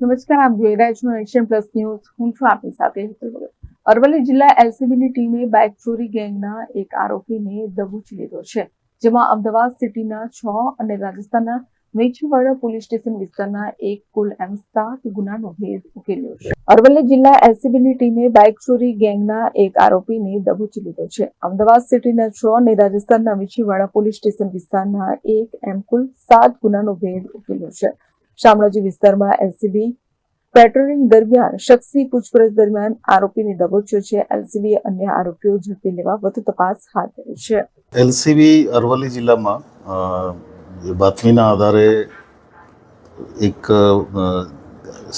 નમસ્કાર, આપ જોઈ રહ્યા છો એશિયન પ્લસ ન્યૂઝ. હું છું આપની સાથે અરવલ્લી જિલ્લા એલસીબીની ટીમે બાઇક ચોરી ગેંગના એક આરોપીને દબોચી લીધો છે, જેમાં અમદાવાદ સિટીના છ અને રાજસ્થાનના મેચીવાડા પોલીસ સ્ટેશન વિસ્તારના એક કુલ એમ સાત ગુનાનો ભેદ ઉકેલ્યો છે. અરવલ્લી જિલ્લા એલસીબીની ટીમે બાઇક ચોરી ગેંગના એક આરોપીને દબોચી લીધો છે. અમદાવાદ સિટીના છ અને રાજસ્થાનના મેછીવાડા પોલીસ સ્ટેશન વિસ્તારના એક એમ કુલ સાત ગુનાનો ભેદ ઉકેલ્યો છે. શામળાજી વિસ્તારમાં એલસીબી પેટ્રોલિંગ દરમિયાન, શખ્સની પૂછપરછ દરમિયાન આરોપીને દબોચ્યો છે. એલસીબી અન્ય આરોપીઓ ઝડપી લેવા વધુ તપાસ હાથ ધરી છે. એલસીબી અરવલ્લી જિલ્લામાં બાતમીના આધારે એક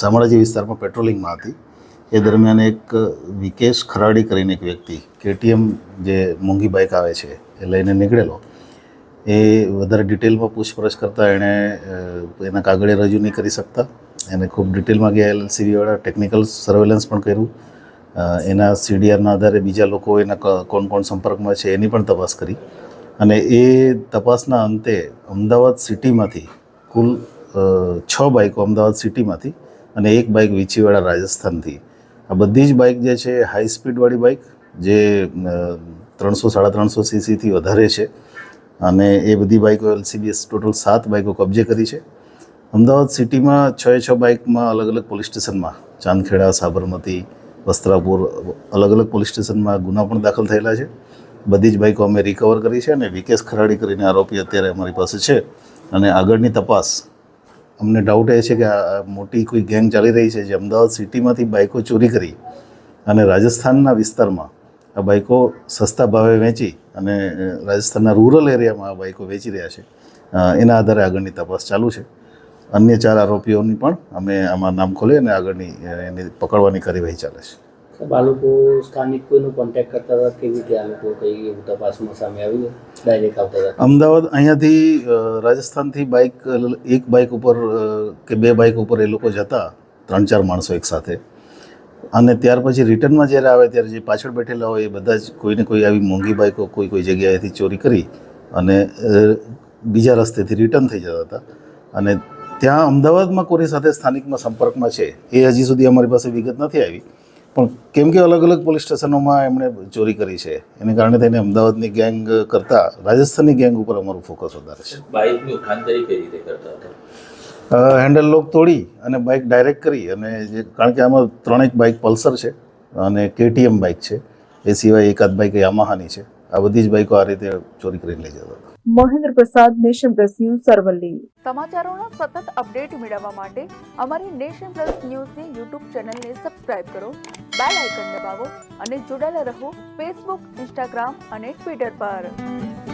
શામળાજી વિસ્તારમાં પેટ્રોલિંગમાં હતી. એ દરમિયાન એક વિકેશ ખરાડી કરીને એક વ્યક્તિ, કેટીએમ જે મોંઘી બાઇક આવે છે, એ લઈને નીકળેલો. એ વધારે ડિટેલમાં પૂછપરછ કરતાં એણે એના કાગળે રજૂ નહીં કરી શકતા. એને ખૂબ ડિટેલમાં ગયા એલસીબીવાળા ટેકનિકલ સર્વેલન્સ પણ કર્યું. એના સીડીઆરના આધારે બીજા લોકો એના કોણ કોણ સંપર્કમાં છે એની પણ તપાસ કરી. અને એ તપાસના અંતે અમદાવાદ સિટીમાંથી કુલ છ બાઇકો અમદાવાદ સિટીમાંથી અને એક બાઇક વીંછીવાડા રાજસ્થાનથી. આ બધી જ બાઇક જે છે, હાઈ સ્પીડવાળી બાઇક જે ત્રણસો, સાડા ત્રણસો સીસીથી વધારે છે. અને એ બધી બાઇકો એલસીબીએસ ટોટલ સાત બાઇકો કબજે કરી છે. અમદાવાદ સિટીમાં છ છ બાઇકમાં અલગ અલગ પોલીસ સ્ટેશનમાં, ચાંદખેડા, સાબરમતી, વસ્ત્રાપુર, અલગ અલગ પોલીસ સ્ટેશનમાં ગુના પણ દાખલ થયેલા છે. બધી જ બાઇકો અમે રિકવર કરી છે અને વિકેશ ખરાડી કરીને આરોપી અત્યારે અમારી પાસે છે. અને આગળની તપાસ, અમને ડાઉટ એ છે કે આ મોટી કોઈ ગેંગ ચાલી રહી છે જે અમદાવાદ સિટીમાંથી બાઇકો ચોરી કરી અને રાજસ્થાનના વિસ્તારમાં આ બાઇકો સસ્તા ભાવે વેચી અને રાજસ્થાનના રૂરલ એરિયામાં આ બાઇકો વેચી રહ્યા છે. એના આધારે આગળની તપાસ ચાલુ છે. અન્ય ચાર આરોપીઓની પણ અમે આમાં નામ ખોલી અને આગળની એની પકડવાની કાર્યવાહી ચાલે છે. આ લોકો સ્થાનિક કોઈનો કોન્ટેક્ટ કરતા હતા? કેવી રીતે આ લોકો કઈ તપાસમાં સામે આવી ડાયરેક્ટ આવતા હતા? અમદાવાદ અહીંયાથી રાજસ્થાનથી બાઇક એક બાઇક ઉપર કે બે બાઇક ઉપર એ લોકો જતા ત્રણ ચાર માણસો એકસાથે અને ત્યાર પછી રિટર્નમાં જ્યારે આવે ત્યારે જે પાછળ બેઠેલા હોય એ બધા જ કોઈને કોઈ આવી મોંઘી બાઇકો કોઈ કોઈ જગ્યાએથી ચોરી કરી અને બીજા રસ્તેથી રિટર્ન થઈ જતા હતા. અને ત્યાં અમદાવાદમાં કોની સાથે સ્થાનિકમાં સંપર્કમાં છે, એ હજી સુધી અમારી પાસે વિગત નથી આવી. પણ કેમ કે અલગ અલગ પોલીસ સ્ટેશનોમાં એમણે ચોરી કરી છે, એને કારણે થઈને અમદાવાદની ગેંગ કરતાં રાજસ્થાનની ગેંગ ઉપર અમારું ફોકસ વધારે છે. બાઇકની કઈ રીતે કરતા હતા? હેન્ડલ લોક તોડી અને બાઇક ડાયરેક્ટ કરી અને જે કારણ કે આમાં ત્રણેક બાઇક પલ્સર છે અને કેટીએમ બાઇક છે. એ સિવાય એકાદ બાઇક યામાહાની છે. આ બધી જ બાઇકો આ રીતે ચોરી કરીને લઈ જતા Mahendra Prasad Nation Plus News Aravalli સમાચારોનો સતત અપડેટ મેળવવા માટે અમારી નેશન પ્લસ ન્યૂઝની યુટ્યુબ ચેનલને સબસ્ક્રાઇબ કરો બેલ આઇકન દબાવો અને જોડાયેલા રહો ફેસબુક ઇન્સ્ટાગ્રામ અને ટ્વિટર પર.